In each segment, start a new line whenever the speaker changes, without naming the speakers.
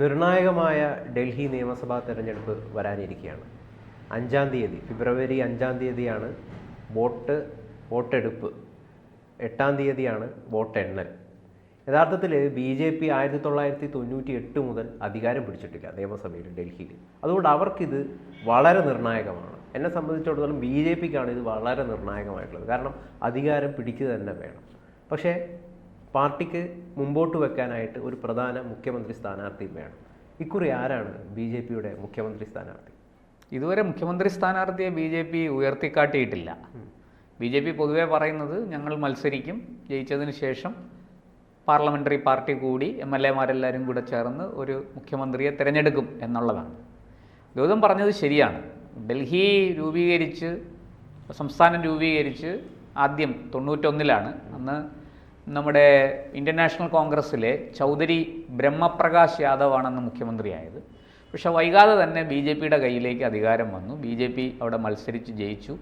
നിർണായകമായ ഡൽഹി നിയമസഭാ തെരഞ്ഞെടുപ്പ് വരാനിരിക്കുകയാണ്. അഞ്ചാം തീയതി ഫെബ്രുവരി അഞ്ചാം തീയതിയാണ് വോട്ട് വോട്ടെടുപ്പ്. എട്ടാം തീയതിയാണ് വോട്ട് എണ്ണൽ യഥാർത്ഥത്തിൽ ബി ജെ പി ആയിരത്തി തൊള്ളായിരത്തി തൊണ്ണൂറ്റി എട്ട് മുതൽ അധികാരം പിടിച്ചിട്ടില്ല നിയമസഭയിൽ ഡൽഹിയിൽ. അതുകൊണ്ട് അവർക്കിത് വളരെ നിർണായകമാണ്. എന്നെ സംബന്ധിച്ചിടത്തോളം ബി ജെ പിക്കാണ് ഇത് വളരെ നിർണായകമായിട്ടുള്ളത്. കാരണം അധികാരം പിടിക്കുക തന്നെ വേണം. പക്ഷേ പാർട്ടിക്ക് മുമ്പോട്ട് വെക്കാനായിട്ട് ഒരു പ്രധാന മുഖ്യമന്ത്രി സ്ഥാനാർത്ഥിയും വേണം. ഇക്കുറി ആരാണ് ബി ജെ പിയുടെ മുഖ്യമന്ത്രി സ്ഥാനാർത്ഥി?
ഇതുവരെ മുഖ്യമന്ത്രി സ്ഥാനാർത്ഥിയെ ബി ജെ പി ഉയർത്തിക്കാട്ടിയിട്ടില്ല. ബി ജെ പി പൊതുവെ പറയുന്നത് ഞങ്ങൾ മത്സരിക്കും ജയിച്ചതിന് ശേഷം പാർലമെന്ററി പാർട്ടി കൂടി എം എൽ എമാരെല്ലാവരും കൂടെ ചേർന്ന് ഒരു മുഖ്യമന്ത്രിയെ തിരഞ്ഞെടുക്കും എന്നുള്ളതാണ്. ഗൗതം പറഞ്ഞത് ശരിയാണ്. ഡൽഹി രൂപീകരിച്ച് സംസ്ഥാനം രൂപീകരിച്ച് ആദ്യം തൊണ്ണൂറ്റൊന്നിലാണ്. അന്ന് നമ്മുടെ ഇന്ത്യൻ നാഷണൽ കോൺഗ്രസ്സിലെ ചൗധരി ബ്രഹ്മപ്രകാശ് യാദവാണെന്ന് മുഖ്യമന്ത്രിയായത്. പക്ഷേ വൈകാതെ തന്നെ ബി ജെ പിയുടെ കയ്യിലേക്ക് അധികാരം വന്നു. ബി ജെ പി അവിടെ മത്സരിച്ച് ജയിച്ചു.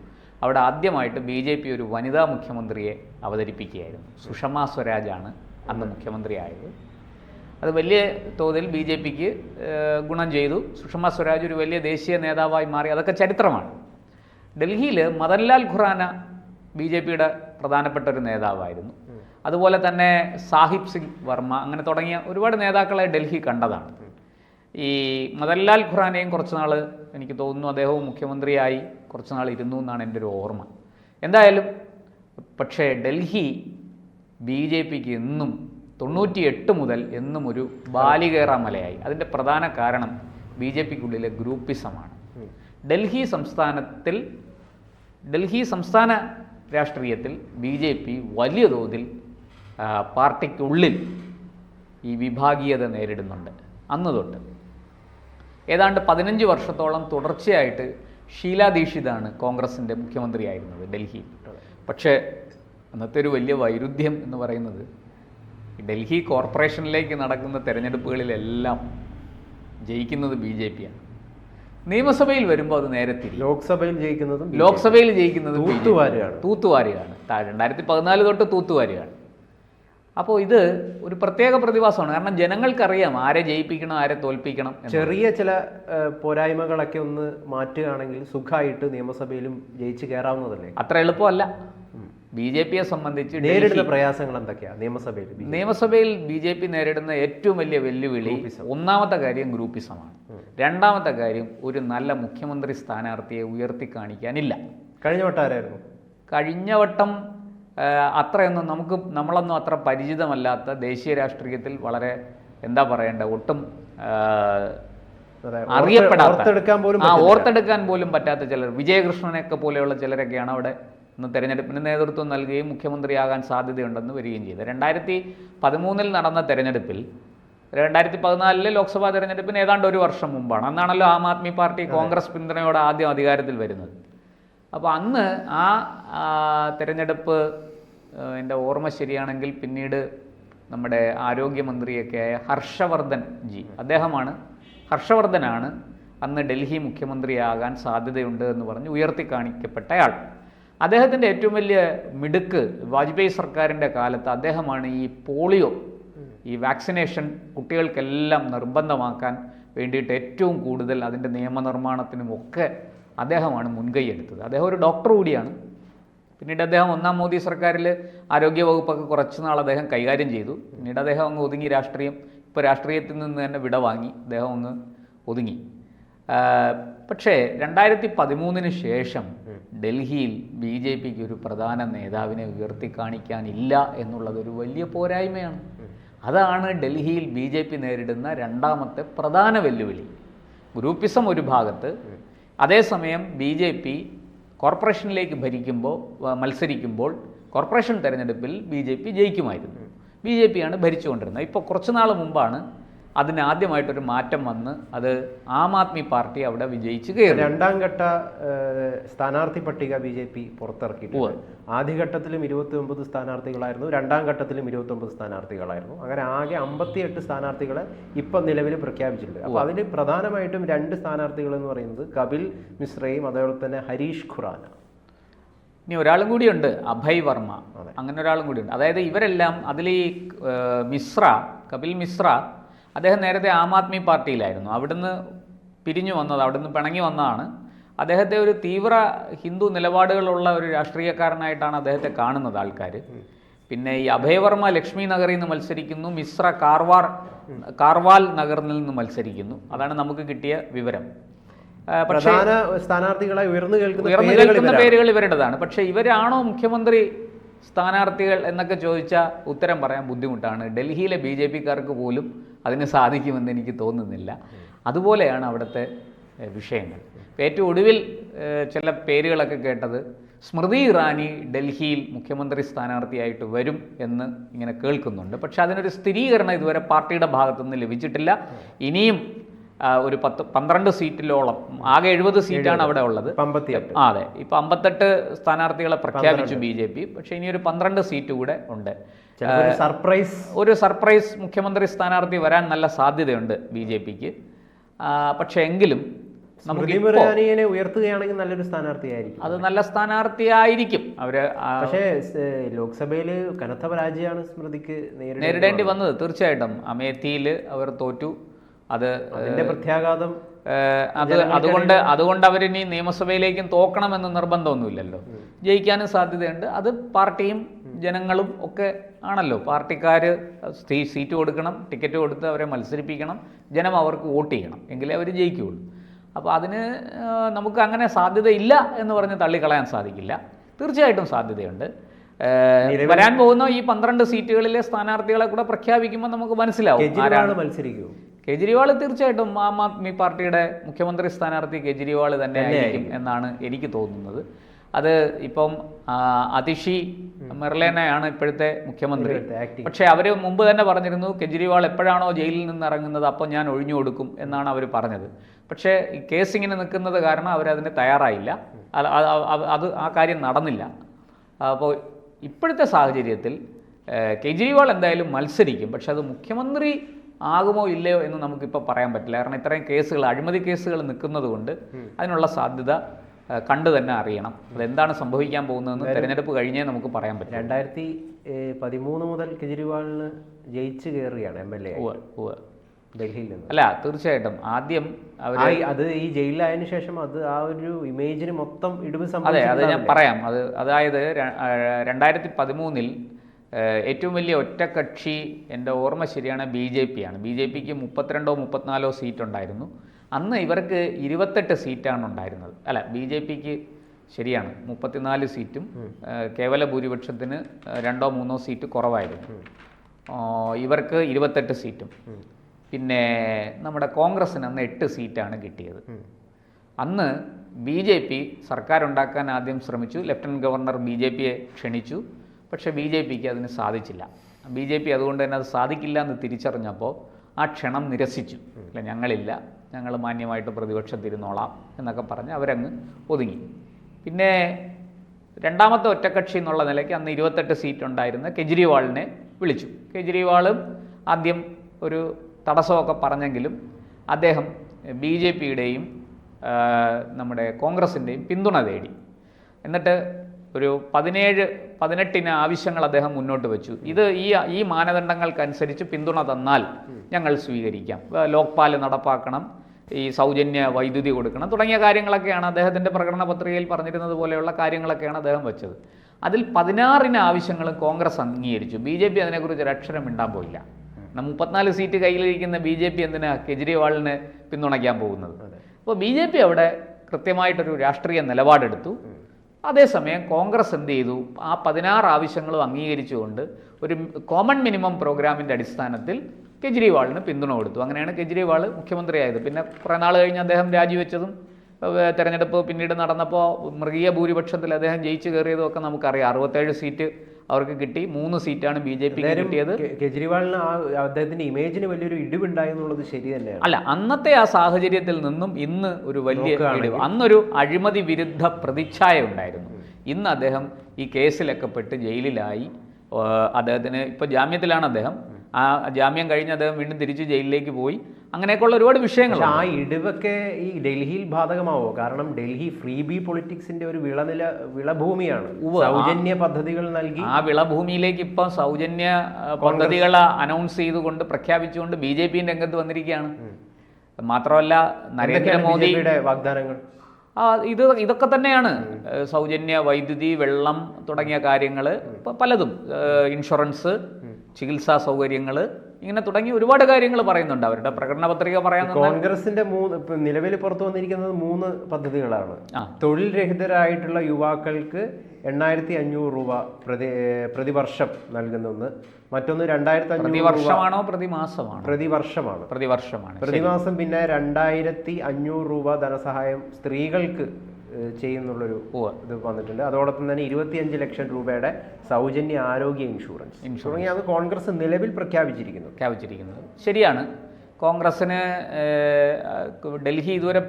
അവിടെ ആദ്യമായിട്ട് ബി ജെ പി ഒരു വനിതാ മുഖ്യമന്ത്രിയെ അവതരിപ്പിക്കുകയായിരുന്നു. സുഷമ സ്വരാജാണ് അന്ന് മുഖ്യമന്ത്രിയായത്. അത് വലിയ തോതിൽ ബി ജെ പിക്ക് ഗുണം ചെയ്തു. സുഷമ സ്വരാജ് ഒരു വലിയ ദേശീയ നേതാവായി മാറി. അതൊക്കെ ചരിത്രമാണ്. ഡൽഹിയിൽ മദൻലാൽ ഖുറാന ബി ജെ പിയുടെ പ്രധാനപ്പെട്ട ഒരു നേതാവായിരുന്നു. അതുപോലെ തന്നെ സാഹിബ് സിംഗ് വർമ്മ അങ്ങനെ തുടങ്ങിയ ഒരുപാട് നേതാക്കളെ ഡൽഹി കണ്ടതാണ്. ഈ മദൻലാൽ ഖുറാനെയും കുറച്ച് നാൾ എനിക്ക് തോന്നുന്നു അദ്ദേഹവും മുഖ്യമന്ത്രിയായി കുറച്ച് നാൾ ഇരുന്നു എന്നാണ് എന്റെ ഒരു ഓർമ്മ. എന്തായാലും പക്ഷേ ഡൽഹി ബി ജെ പിക്ക് എന്നും തൊണ്ണൂറ്റി എട്ട് മുതൽ എന്നും ഒരു ബാലികേറ മലയായി. അതിന്റെ പ്രധാന കാരണം ബി ജെ പിക്കുള്ളിലെ ഗ്രൂപ്പിസമാണ്. ഡൽഹി സംസ്ഥാനത്തിൽ ഡൽഹി സംസ്ഥാന രാഷ്ട്രീയത്തിൽ ബി വലിയ തോതിൽ പാർട്ടിക്കുള്ളിൽ ഈ വിഭാഗീയത നേരിടുന്നുണ്ട്. അന്ന് തൊട്ട്. ഏതാണ്ട് പതിനഞ്ച് വർഷത്തോളം തുടർച്ചയായിട്ട് ഷീല ദീക്ഷിതാണ് കോൺഗ്രസിന്റെ മുഖ്യമന്ത്രിയായിരുന്നത് ഡൽഹിയിൽ പക്ഷേ അന്നത്തെ ഒരു വലിയ വൈരുദ്ധ്യം എന്ന് പറയുന്നത് ഡൽഹി കോർപ്പറേഷനിലേക്ക് നടക്കുന്ന തെരഞ്ഞെടുപ്പുകളിലെല്ലാം ജയിക്കുന്നത് ബി ജെ പിയാണ്. നിയമസഭയിൽ വരുമ്പോൾ അത് നേരെ
ലോക്സഭയിൽ ജയിക്കുന്നതും.
ലോക്സഭയിൽ ജയിക്കുന്നതും തൂത്തുവാരിയാണ്.
തൂത്തുവാരിയാണ്.
തൂത്തുവാരുകയാണ് രണ്ടായിരത്തി പതിനാല് തൊട്ട് തൂത്തുവാരുകയാണ് അപ്പോൾ ഇത് ഒരു പ്രത്യേക പ്രതിഭാസമാണ്. കാരണം ജനങ്ങൾക്കറിയാം ആരെ ജയിപ്പിക്കണം ആരെ തോൽപ്പിക്കണം.
ചെറിയ ചില പോരായ്മകളൊക്കെ ഒന്ന് മാറ്റുകയാണെങ്കിൽ സുഖമായിട്ട് നിയമസഭയിലും ജയിച്ച് കയറാവുന്നതല്ലേ?
അത്ര എളുപ്പമല്ല. ബി ജെ പിയെ സംബന്ധിച്ച്
നേരിടുന്ന പ്രയാസങ്ങൾ എന്തൊക്കെയാണ് നിയമസഭയിൽ
നിയമസഭയിൽ ബി ജെ പി നേരിടുന്ന ഏറ്റവും വലിയ വെല്ലുവിളി ഒന്നാമത്തെ കാര്യം ഗ്രൂപ്പിസമാണ്. രണ്ടാമത്തെ കാര്യം ഒരു നല്ല മുഖ്യമന്ത്രി സ്ഥാനാർത്ഥിയെ ഉയർത്തി കാണിക്കാനില്ല.
കഴിഞ്ഞ വട്ടം ആരായിരുന്നു?
കഴിഞ്ഞ വട്ടം അത്രയൊന്നും നമുക്ക് നമ്മളൊന്നും അത്ര പരിചിതമല്ലാത്ത ദേശീയ രാഷ്ട്രീയത്തിൽ വളരെ എന്താ പറയേണ്ട ഒട്ടും അറിയപ്പെടാത്ത
ഓർത്തെടുക്കാൻ പോലും
ആ ഓർത്തെടുക്കാൻ പോലും പറ്റാത്ത ചിലർ വിജയകൃഷ്ണനെയൊക്കെ പോലെയുള്ള ചിലരൊക്കെയാണ് അവിടെ ഇന്ന് തെരഞ്ഞെടുപ്പിന് നേതൃത്വം നൽകുകയും മുഖ്യമന്ത്രിയാകാൻ സാധ്യതയുണ്ടെന്ന് വരികയും ചെയ്തു. രണ്ടായിരത്തി പതിമൂന്നിൽ നടന്ന തെരഞ്ഞെടുപ്പിൽ രണ്ടായിരത്തി പതിനാലിലെ ലോക്സഭാ തെരഞ്ഞെടുപ്പിന് ഏതാണ്ട് ഒരു വർഷം മുമ്പാണ്. അന്നാണല്ലോ ആം ആദ്മി പാർട്ടി കോൺഗ്രസ് പിന്തുണയോടെ ആദ്യം അധികാരത്തിൽ വരുന്നത്. അപ്പോൾ അന്ന് ആ തിരഞ്ഞെടുപ്പ് എന്റെ ഓർമ്മ ശരിയാണെങ്കിൽ പിന്നീട് നമ്മുടെ ആരോഗ്യമന്ത്രിയൊക്കെയായ ഹർഷവർദ്ധൻ ജി അദ്ദേഹമാണ്. ഹർഷവർദ്ധനാണ് അന്ന് ഡൽഹി മുഖ്യമന്ത്രിയാകാൻ സാധ്യതയുണ്ട് എന്ന് പറഞ്ഞ് ഉയർത്തി കാണിക്കപ്പെട്ടയാൾ അദ്ദേഹത്തിന്റെ ഏറ്റവും വലിയ മിടുക്ക് വാജ്പേയി സർക്കാരിന്റെ കാലത്ത് അദ്ദേഹമാണ് ഈ പോളിയോ ഈ വാക്സിനേഷൻ കുട്ടികൾക്കെല്ലാം നിർബന്ധമാക്കാൻ വേണ്ടിയിട്ട് ഏറ്റവും കൂടുതൽ അതിന്റെ നിയമനിർമ്മാണത്തിനും ഒക്കെ അദ്ദേഹമാണ് മുൻകൈ എടുത്തത്. അദ്ദേഹം ഒരു ഡോക്ടർ കൂടിയാണ്. പിന്നീട് അദ്ദേഹം ഒന്നാം മോദി സർക്കാരിൽ ആരോഗ്യവകുപ്പൊക്കെ കുറച്ച് നാൾ അദ്ദേഹം കൈകാര്യം ചെയ്തു. പിന്നീട് അദ്ദേഹം അങ്ങ് ഒതുങ്ങി രാഷ്ട്രീയം ഇപ്പോൾ രാഷ്ട്രീയത്തിൽ നിന്ന് തന്നെ വിട വാങ്ങി. അദ്ദേഹം ഒന്ന് ഒതുങ്ങി. പക്ഷേ രണ്ടായിരത്തി പതിമൂന്നിന് ശേഷം ഡൽഹിയിൽ ബി ജെ പിക്ക് ഒരു പ്രധാന നേതാവിനെ ഉയർത്തി കാണിക്കാനില്ല എന്നുള്ളതൊരു വലിയ പോരായ്മയാണ്. അതാണ് ഡൽഹിയിൽ ബി ജെ പി നേരിടുന്ന രണ്ടാമത്തെ പ്രധാന വെല്ലുവിളി. ഗ്രൂപ്പിസം ഒരു ഭാഗത്ത് അതേസമയം ബി ജെ പി കോർപ്പറേഷനിലേക്ക് ഭരിക്കുമ്പോൾ മത്സരിക്കുമ്പോൾ കോർപ്പറേഷൻ തെരഞ്ഞെടുപ്പിൽ ബി ജെ പി ജയിക്കുമായിരുന്നു. ബി ജെ പിയാണ് ഭരിച്ചുകൊണ്ടിരുന്നത്. ഇപ്പോൾ കുറച്ച് നാൾ മുമ്പാണ് അതിന് ആദ്യമായിട്ടൊരു മാറ്റം വന്ന് അത് ആം ആദ്മി പാർട്ടി അവിടെ വിജയിച്ചു കയറി.
രണ്ടാം ഘട്ട സ്ഥാനാർത്ഥി പട്ടിക ബി ജെ പി പുറത്തിറക്കിയിട്ടുണ്ട്. ആദ്യഘട്ടത്തിലും ഇരുപത്തി ഒമ്പത് സ്ഥാനാർത്ഥികളായിരുന്നു രണ്ടാം ഘട്ടത്തിലും ഇരുപത്തി ഒമ്പത് സ്ഥാനാർത്ഥികളായിരുന്നു. അങ്ങനെ ആകെ അമ്പത്തിയെട്ട് സ്ഥാനാർത്ഥികളെ ഇപ്പം നിലവിൽ പ്രഖ്യാപിച്ചിട്ടുണ്ട്. അപ്പോൾ അതിന് പ്രധാനമായിട്ടും രണ്ട് സ്ഥാനാർത്ഥികൾ എന്ന് പറയുന്നത് കപിൽ മിശ്രയും അതേപോലെ തന്നെ ഹരീഷ് ഖുറാന.
ഇനി ഒരാളും കൂടിയുണ്ട് അഭയ് വർമ്മ. അങ്ങനെ ഒരാളും കൂടിയുണ്ട് അതായത് ഇവരെല്ലാം അതിൽ ഈ മിശ്ര കപിൽ മിശ്ര അദ്ദേഹം നേരത്തെ ആം ആദ്മി പാർട്ടിയിലായിരുന്നു. അവിടുന്ന് പിരിഞ്ഞു വന്നത് അവിടുന്ന് പിണങ്ങി വന്നതാണ്. അദ്ദേഹത്തെ ഒരു തീവ്ര ഹിന്ദു നിലപാടുകളുള്ള ഒരു രാഷ്ട്രീയക്കാരനായിട്ടാണ് അദ്ദേഹത്തെ കാണുന്നത് ആൾക്കാർ പിന്നെ ഈ അഭയവർമ്മ ലക്ഷ്മി നഗറിൽ നിന്ന് മത്സരിക്കുന്നു മിശ്ര കാർവാർ കാർവാൽ നഗറിൽ നിന്ന് മത്സരിക്കുന്നു. അതാണ് നമുക്ക് കിട്ടിയ വിവരം.
പ്രധാന സ്ഥാനാർത്ഥികളായി ഉയർന്നു കേൾക്കുന്ന
ഉയർന്നു
പേരുകൾ
കേൾക്കുന്ന പേരുകൾ ഇവരുടേതാണ്. പക്ഷേ ഇവരാണോ മുഖ്യമന്ത്രി സ്ഥാനാർത്ഥികൾ എന്നൊക്കെ ചോദിച്ചാൽ ഉത്തരം പറയാൻ ബുദ്ധിമുട്ടാണ്. ഡൽഹിയിലെ ബി ജെ പിക്കാർക്ക് പോലും അതിന് സാധിക്കുമെന്ന് എനിക്ക് തോന്നുന്നില്ല. അതുപോലെയാണ് അവിടുത്തെ വിഷയങ്ങൾ. ഏറ്റവും ഒടുവിൽ ചില പേരുകളൊക്കെ കേട്ടത് സ്മൃതി ഇറാനി ഡൽഹിയിൽ മുഖ്യമന്ത്രി സ്ഥാനാർത്ഥിയായിട്ട് വരും എന്ന് ഇങ്ങനെ കേൾക്കുന്നുണ്ട്. പക്ഷെ അതിനൊരു സ്ഥിരീകരണം ഇതുവരെ പാർട്ടിയുടെ ഭാഗത്തുനിന്ന് ലഭിച്ചിട്ടില്ല. ഇനിയും ഒരു പത്ത് പന്ത്രണ്ട് സീറ്റിലോളം ആകെ എഴുപത് സീറ്റാണ് അവിടെ ഉള്ളത്. ആ അതെ. ഇപ്പൊ അമ്പത്തെട്ട് സ്ഥാനാർത്ഥികളെ പ്രഖ്യാപിച്ചു ബി ജെ പി. പക്ഷെ ഇനിയൊരു പന്ത്രണ്ട് സീറ്റ് കൂടെ ഉണ്ട്.
സർപ്രൈസ്.
ഒരു സർപ്രൈസ് മുഖ്യമന്ത്രി സ്ഥാനാർത്ഥി വരാൻ നല്ല സാധ്യതയുണ്ട് ബി ജെ പിക്ക്. പക്ഷേ എങ്കിലും
സ്മൃതി ഉയർത്തുകയാണെങ്കിൽ നല്ലൊരു സ്ഥാനാർത്ഥിയായിരിക്കും
അത് നല്ല സ്ഥാനാർത്ഥിയായിരിക്കും അവർ
പക്ഷേ ലോക്സഭയിൽ കനത്ത പരാജയമാണ് സ്മൃതിക്ക് നേരിടേണ്ടി
വന്നത്. തീർച്ചയായിട്ടും. അമേത്തിയിൽ അവർ തോറ്റു. അത്
അതിന്റെ പ്രത്യാഘാതം
അത് അതുകൊണ്ട് അതുകൊണ്ട് അവരിനി നിയമസഭയിലേക്കും തോക്കണമെന്ന് നിർബന്ധമൊന്നുമില്ലല്ലോ. ജയിക്കാനും സാധ്യതയുണ്ട്. അത് പാർട്ടിയും ജനങ്ങളും ഒക്കെ ആണല്ലോ. പാർട്ടിക്കാർ സീറ്റ് കൊടുക്കണം ടിക്കറ്റ് കൊടുത്ത് അവരെ മത്സരിപ്പിക്കണം ജനം അവർക്ക് വോട്ട് ചെയ്യണം. എങ്കിലേ അവർ ജയിക്കുകയുള്ളൂ. അപ്പോൾ അതിന് നമുക്ക് അങ്ങനെ സാധ്യതയില്ല എന്ന് പറഞ്ഞ് തള്ളിക്കളയാൻ സാധിക്കില്ല. തീർച്ചയായിട്ടും സാധ്യതയുണ്ട്. വരാൻ പോകുന്ന ഈ പന്ത്രണ്ട് സീറ്റുകളിലെ സ്ഥാനാർത്ഥികളെ കൂടെ പ്രഖ്യാപിക്കുമ്പോൾ നമുക്ക് മനസ്സിലാവും
ആരാണ്. മത്സരിക്കൂ
കേജ്രിവാൾ തീർച്ചയായിട്ടും ആം ആദ്മി പാർട്ടിയുടെ മുഖ്യമന്ത്രി സ്ഥാനാർത്ഥി കേജ്രിവാൾ തന്നെ ആയിരിക്കും. എന്നാണ് എനിക്ക് തോന്നുന്നത്. അത് ഇപ്പം അതിഷി മെർലേനയാണ് ഇപ്പോഴത്തെ മുഖ്യമന്ത്രി. പക്ഷേ അവർ മുമ്പ് തന്നെ പറഞ്ഞിരുന്നു കെജ്രിവാൾ എപ്പോഴാണോ ജയിലിൽ നിന്ന് ഇറങ്ങുന്നത് അപ്പോൾ ഞാൻ ഒഴിഞ്ഞു കൊടുക്കും എന്നാണ് അവർ പറഞ്ഞത്. പക്ഷേ ഈ കേസ് ഇങ്ങനെ നിൽക്കുന്നത് കാരണം അവരതിന് തയ്യാറായില്ല. അത് ആ കാര്യം നടന്നില്ല. അപ്പോൾ ഇപ്പോഴത്തെ സാഹചര്യത്തിൽ കെജ്രിവാൾ എന്തായാലും മത്സരിക്കും. പക്ഷെ അത് മുഖ്യമന്ത്രി ആകുമോ ഇല്ലയോ എന്ന് നമുക്കിപ്പോൾ പറയാൻ പറ്റില്ല. കാരണം ഇത്രയും കേസുകൾ അഴിമതി കേസുകൾ നിൽക്കുന്നത് കൊണ്ട് അതിനുള്ള സാധ്യത കണ്ടു തന്നെ അറിയണം. അതെന്താണ് സംഭവിക്കാൻ പോകുന്നതെന്ന് തെരഞ്ഞെടുപ്പ് കഴിഞ്ഞേ നമുക്ക് പറയാൻ പറ്റും.
രണ്ടായിരത്തി പതിമൂന്ന് മുതൽ കെജ്രിവാളിന് ജയിച്ചു കയറുകയാണ് എം എൽ എ. ഡൽഹിയിൽ നിന്ന്.
അല്ല തീർച്ചയായിട്ടും. ആദ്യം
അത് ഈ ജയിലിലായതിനു ശേഷം അത് ആ ഒരു ഇമേജിന് മൊത്തം ഇടിവ്
അതെ അത് ഞാൻ പറയാം. അത് അതായത് രണ്ടായിരത്തി പതിമൂന്നിൽ ഏറ്റവും വലിയ ഒറ്റക്കക്ഷി എന്റെ ഓർമ്മ ശരിയാണ് ബി ജെ പി ആണ്. ബി ജെ പിക്ക് മുപ്പത്തിരണ്ടോ മുപ്പത്തിനാലോ സീറ്റ് ഉണ്ടായിരുന്നു. അന്ന് ഇവർക്ക് ഇരുപത്തെട്ട് സീറ്റാണ് ഉണ്ടായിരുന്നത്. അല്ല ബി ജെ പിക്ക് ശരിയാണ് മുപ്പത്തിനാല് സീറ്റും കേവല ഭൂരിപക്ഷത്തിന് രണ്ടോ മൂന്നോ സീറ്റ് കുറവായിരുന്നു. ഇവർക്ക് ഇരുപത്തെട്ട് സീറ്റും പിന്നെ നമ്മുടെ കോൺഗ്രസ്സിന് അന്ന് എട്ട് സീറ്റാണ് കിട്ടിയത്. അന്ന് ബി ജെ പി സർക്കാരുണ്ടാക്കാൻ ആദ്യം ശ്രമിച്ചു. ലെഫ്റ്റനന്റ് ഗവർണർ ബി ജെ പിയെ ക്ഷണിച്ചു. പക്ഷേ ബി ജെ പിക്ക് അതിന് സാധിച്ചില്ല. ബി ജെ പി അതുകൊണ്ട് തന്നെ അത് സാധിക്കില്ല എന്ന് തിരിച്ചറിഞ്ഞപ്പോൾ ആ ക്ഷണം നിരസിച്ചു. അല്ല ഞങ്ങളില്ല ഞങ്ങൾ മാന്യമായിട്ട് പ്രതിപക്ഷത്തിരുന്നോളാം എന്നൊക്കെ പറഞ്ഞ് അവരങ്ങ് ഒതുങ്ങി. പിന്നെ രണ്ടാമത്തെ ഒറ്റക്കക്ഷി എന്നുള്ള നിലയ്ക്ക് അന്ന് ഇരുപത്തെട്ട് സീറ്റ് ഉണ്ടായിരുന്ന കെജ്രിവാളിനെ വിളിച്ചു. കെജ്രിവാളും ആദ്യം ഒരു തടസ്സമൊക്കെ പറഞ്ഞെങ്കിലും അദ്ദേഹം ബി ജെ പിയുടെയും നമ്മുടെ കോൺഗ്രസിന്റെയും പിന്തുണ തേടി. എന്നിട്ട് ഒരു പതിനേഴ് പതിനെട്ടിന് ആവശ്യങ്ങൾ അദ്ദേഹം മുന്നോട്ട് വെച്ചു. ഇത് ഈ ഈ മാനദണ്ഡങ്ങൾക്കനുസരിച്ച് പിന്തുണ തന്നാൽ ഞങ്ങൾ സ്വീകരിക്കാം. ലോക്പാൽ നടപ്പാക്കണം ഈ സൗജന്യ വൈദ്യുതി കൊടുക്കണം തുടങ്ങിയ കാര്യങ്ങളൊക്കെയാണ് അദ്ദേഹത്തിന്റെ പ്രകടന പത്രികയിൽ പറഞ്ഞിരുന്നത് പോലെയുള്ള കാര്യങ്ങളൊക്കെയാണ് അദ്ദേഹം വെച്ചത്. അതിൽ പതിനാറിന് ആവശ്യങ്ങളും കോൺഗ്രസ് അംഗീകരിച്ചു. ബി ജെ പി അതിനെക്കുറിച്ച് ഒരു അക്ഷരം ഇണ്ടാൻ പോയില്ല. എന്നാൽ മുപ്പത്തിനാല് സീറ്റ് കയ്യിലിരിക്കുന്ന ബി ജെ പി എന്തിനാ കെജ്രിവാളിന് പിന്തുണയ്ക്കാൻ പോകുന്നത്? അപ്പോൾ ബി ജെ പി അവിടെ കൃത്യമായിട്ടൊരു രാഷ്ട്രീയ നിലപാടെടുത്തു. അതേസമയം കോൺഗ്രസ് എന്ത് ചെയ്തു? ആ പതിനാറ് ആവശ്യങ്ങളും അംഗീകരിച്ചുകൊണ്ട് ഒരു കോമൺ മിനിമം പ്രോഗ്രാമിന്റെ അടിസ്ഥാനത്തിൽ കെജ്രിവാളിന് പിന്തുണ കൊടുത്തു. അങ്ങനെയാണ് കെജ്രിവാൾ മുഖ്യമന്ത്രിയായത്. പിന്നെ കുറേ നാൾ കഴിഞ്ഞ് അദ്ദേഹം രാജിവെച്ചതും തെരഞ്ഞെടുപ്പ് പിന്നീട് നടന്നപ്പോൾ മൃഗീയ ഭൂരിപക്ഷത്തിൽ അദ്ദേഹം ജയിച്ചു കയറിയതും ഒക്കെ നമുക്കറിയാം. അറുപത്തേഴ് സീറ്റ് അവർക്ക് കിട്ടി. മൂന്ന് സീറ്റാണ് ബി ജെ പിക്ക് കിട്ടിയത്.
കെജ്രിവാളിന് ആ അദ്ദേഹത്തിന്റെ ഇമേജിന് വലിയൊരു ഇടിവുണ്ടായി എന്നുള്ളത് ശരി തന്നെയാണ്.
അല്ല അന്നത്തെ ആ സാഹചര്യത്തിൽ നിന്നും ഇന്ന് ഒരു വലിയ. ഇടിവ്. അന്നൊരു അഴിമതി വിരുദ്ധ പ്രതിച്ഛായ ഉണ്ടായിരുന്നു. ഇന്ന് അദ്ദേഹം ഈ കേസിലൊക്കെ പെട്ട് ജയിലിലായി. അദ്ദേഹത്തിന് ഇപ്പോൾ ജാമ്യത്തിലാണ് അദ്ദേഹം. ആ ജാമ്യം കഴിഞ്ഞ് അദ്ദേഹം വീണ്ടും തിരിച്ച് ജയിലിലേക്ക് പോയി. അങ്ങനെയൊക്കെയുള്ള ഒരുപാട് വിഷയങ്ങൾ
ആ ഇടിവൊക്കെ ഈ ഡൽഹിയിൽ ബാധകമാവോ? കാരണം ഡൽഹി ഫ്രീ ബി പൊളിറ്റിക്സിന്റെ ഒരു വിളനില വിളഭൂമിയാണ്. സൗജന്യ പദ്ധതികൾ നൽകി.
ആ വിളഭൂമിയിലേക്ക് ഇപ്പം സൗജന്യ പദ്ധതികൾ അനൗൺസ് ചെയ്തുകൊണ്ട് പ്രഖ്യാപിച്ചുകൊണ്ട് ബി ജെ പി രംഗത്ത് വന്നിരിക്കുകയാണ്. മാത്രമല്ല നരേന്ദ്രമോദി
ബിജെപിയുടെ വാഗ്ദാനങ്ങൾ?
ആ ഇത് ഇതൊക്കെ തന്നെയാണ്. സൗജന്യ വൈദ്യുതി വെള്ളം തുടങ്ങിയ കാര്യങ്ങൾ പലതും. ഇൻഷുറൻസ് ചികിത്സാ സൗകര്യങ്ങൾ ഇങ്ങനെ തുടങ്ങി ഒരുപാട് കാര്യങ്ങൾ പറയുന്നുണ്ട് അവരുടെ പ്രകടന പത്രിക പറയാൻ
കോൺഗ്രസിന്റെ മൂന്ന് ഇപ്പൊ നിലവിൽ പുറത്തു വന്നിരിക്കുന്നത് മൂന്ന് പദ്ധതികളാണ്. തൊഴിൽ രഹിതരായിട്ടുള്ള യുവാക്കൾക്ക് എണ്ണായിരത്തി അഞ്ഞൂറ് രൂപ പ്രതി പ്രതിവർഷം നൽകുന്ന ഒന്ന് മറ്റൊന്ന് രണ്ടായിരത്തി
പ്രതിവർഷമാണോ പ്രതിമാസമാണോ?
പ്രതിവർഷമാണ്.
പ്രതിവർഷമാണ്.
പ്രതിമാസം പിന്നെ രണ്ടായിരത്തി അഞ്ഞൂറ് രൂപ ധനസഹായം സ്ത്രീകൾക്ക് ചെയ്യുന്നുള്ളൊരു. ഇത് വന്നിട്ടുണ്ട്. അതോടൊപ്പം തന്നെ ഇരുപത്തിയഞ്ച് ലക്ഷം രൂപയുടെ സൗജന്യ ആരോഗ്യ ഇൻഷുറൻസ്. ഇൻഷുറൻസ്. അത് കോൺഗ്രസ് നിലവിൽ പ്രഖ്യാപിച്ചിരിക്കുന്നു.
പ്രഖ്യാപിച്ചിരിക്കുന്നത് ശരിയാണ്. കോൺഗ്രസ്സിന് ഡൽഹി ഇതുവരെ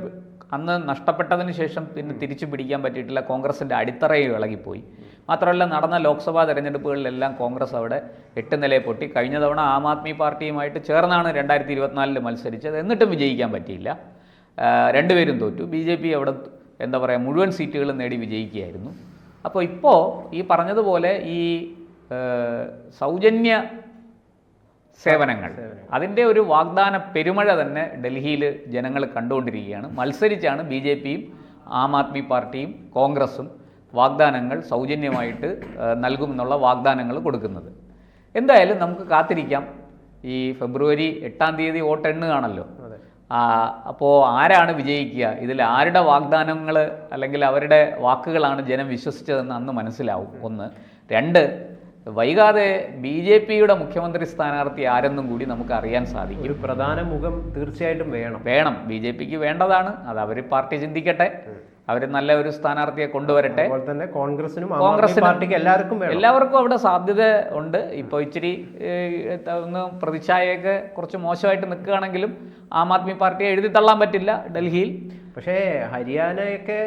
അന്ന് നഷ്ടപ്പെട്ടതിന് ശേഷം പിന്നെ തിരിച്ചു പിടിക്കാൻ പറ്റിയിട്ടില്ല. കോൺഗ്രസിന്റെ അടിത്തറയും ഇളകിപ്പോയി. മാത്രമല്ല നടന്ന ലോക്സഭാ തെരഞ്ഞെടുപ്പുകളിലെല്ലാം കോൺഗ്രസ് അവിടെ എട്ട് നിലയെ പൊട്ടി. കഴിഞ്ഞ തവണ ആം ആദ്മി പാർട്ടിയുമായിട്ട് ചേർന്നാണ് രണ്ടായിരത്തി ഇരുപത്തിനാലിൽ മത്സരിച്ചത്. എന്നിട്ടും വിജയിക്കാൻ പറ്റിയില്ല. രണ്ടുപേരും തോറ്റു. ബി ജെ പി അവിടെ എന്താ പറയുക മുഴുവൻ സീറ്റുകളും നേടി വിജയിക്കുകയായിരുന്നു. അപ്പോൾ ഇപ്പോൾ ഈ പറഞ്ഞതുപോലെ ഈ സൗജന്യ സേവനങ്ങൾ അതിന്റെ ഒരു വാഗ്ദാന പെരുമഴ തന്നെ ഡൽഹിയിൽ ജനങ്ങൾ കണ്ടുകൊണ്ടിരിക്കുകയാണ്. മത്സരിച്ചാണ് ബി ജെ പിയും ആം ആദ്മി പാർട്ടിയും കോൺഗ്രസും വാഗ്ദാനങ്ങൾ സൗജന്യമായിട്ട് നൽകുമെന്നുള്ള വാഗ്ദാനങ്ങൾ കൊടുക്കുന്നത്. എന്തായാലും നമുക്ക് കാത്തിരിക്കാം. ഈ ഫെബ്രുവരി എട്ടാം തീയതി വോട്ടെണ്ണുകയാണല്ലോ. അപ്പോൾ ആരാണ് വിജയിക്കുക? ഇതിൽ ആരുടെ വാഗ്ദാനങ്ങൾ അല്ലെങ്കിൽ അവരുടെ വാക്കുകളാണ് ജനം വിശ്വസിച്ചതെന്ന് അന്ന് മനസ്സിലാവും. ഒന്ന്. രണ്ട് വൈകാതെ ബി ജെ പിയുടെ മുഖ്യമന്ത്രി സ്ഥാനാർത്ഥി ആരെന്നും കൂടി നമുക്ക് അറിയാൻ സാധിക്കും.
ഒരു പ്രധാന മുഖം തീർച്ചയായിട്ടും വേണം.
വേണം. ബി ജെ പിക്ക് വേണ്ടതാണ്. അത് അവർ പാർട്ടി ചിന്തിക്കട്ടെ. അവർ നല്ല ഒരു സ്ഥാനാർത്ഥിയെ കൊണ്ടുവരട്ടെ.
അതുപോലെ തന്നെ കോൺഗ്രസിനും
കോൺഗ്രസ്
പാർട്ടിക്ക് എല്ലാവർക്കും
എല്ലാവർക്കും അവിടെ സാധ്യത ഉണ്ട്. ഇപ്പോൾ ഇച്ചിരി ഒന്ന് പ്രതിച്ഛായയൊക്കെ കുറച്ച് മോശമായിട്ട് നിൽക്കുകയാണെങ്കിലും ആം ആദ്മി പാർട്ടിയെ എഴുതി തള്ളാൻ പറ്റില്ല ഡൽഹിയിൽ.
പക്ഷേ ഹരിയാനയൊക്കെ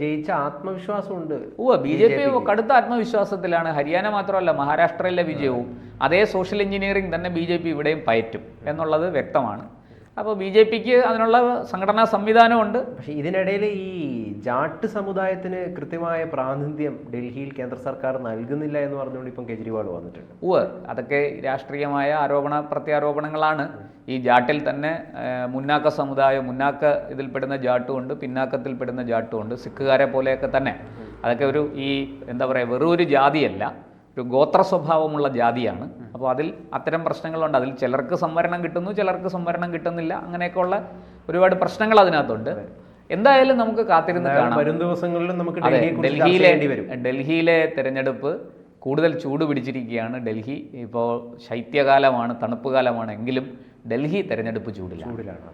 ജയിച്ച ആത്മവിശ്വാസമുണ്ട്
ഓ ബി ജെ പി കടുത്ത ആത്മവിശ്വാസത്തിലാണ്. ഹരിയാന മാത്രമല്ല മഹാരാഷ്ട്രയിലെ വിജയവും. അതേ സോഷ്യൽ എഞ്ചിനീയറിംഗ് തന്നെ ബി ജെ പി ഇവിടെയും പയറ്റും എന്നുള്ളത് വ്യക്തമാണ്. അപ്പോൾ ബി ജെ പിക്ക് അതിനുള്ള സംഘടനാ സംവിധാനമുണ്ട്.
പക്ഷേ ഇതിനിടയിൽ ഈ ജാട്ട് സമുദായത്തിന് കൃത്യമായ പ്രാതിനിധ്യം ഡൽഹിയിൽ കേന്ദ്ര സർക്കാർ നൽകുന്നില്ല എന്ന് പറഞ്ഞുകൊണ്ട് ഇപ്പം കെജ്രിവാൾ വന്നിട്ടുണ്ട്.
ഉവ് അതൊക്കെ രാഷ്ട്രീയമായ ആരോപണ പ്രത്യാരോപണങ്ങളാണ്. ഈ ജാട്ടിൽ തന്നെ മുന്നാക്ക സമുദായം മുന്നാക്ക ഇതിൽപ്പെടുന്ന ജാട്ടുമുണ്ട് പിന്നാക്കത്തിൽപ്പെടുന്ന ജാട്ടുമുണ്ട് സിഖുകാരെ പോലെയൊക്കെ തന്നെ. അതൊക്കെ ഒരു ഈ എന്താ പറയുക വെറും ഒരു ജാതിയല്ല. ഒരു ഗോത്ര സ്വഭാവമുള്ള ജാതിയാണ്. അപ്പോൾ അതിൽ അത്തരം പ്രശ്നങ്ങളുണ്ട്. അതിൽ ചിലർക്ക് സംവരണം കിട്ടുന്നു ചിലർക്ക് സംവരണം കിട്ടുന്നില്ല. അങ്ങനെയൊക്കെയുള്ള ഒരുപാട് പ്രശ്നങ്ങൾ അതിനകത്തുണ്ട്. എന്തായാലും നമുക്ക് കാത്തിരുന്ന് കാണാം.
വരും ദിവസങ്ങളിലും നമുക്ക്
ഡൽഹിയിലെ ഡൽഹിയിലെ തെരഞ്ഞെടുപ്പ് കൂടുതൽ ചൂട് പിടിച്ചിരിക്കുകയാണ്. ഡൽഹി ഇപ്പോൾ ശൈത്യകാലമാണ് തണുപ്പ് കാലമാണ്. എങ്കിലും ഡൽഹി തെരഞ്ഞെടുപ്പ് ചൂടിലാണ്.
ചൂടിലാണ്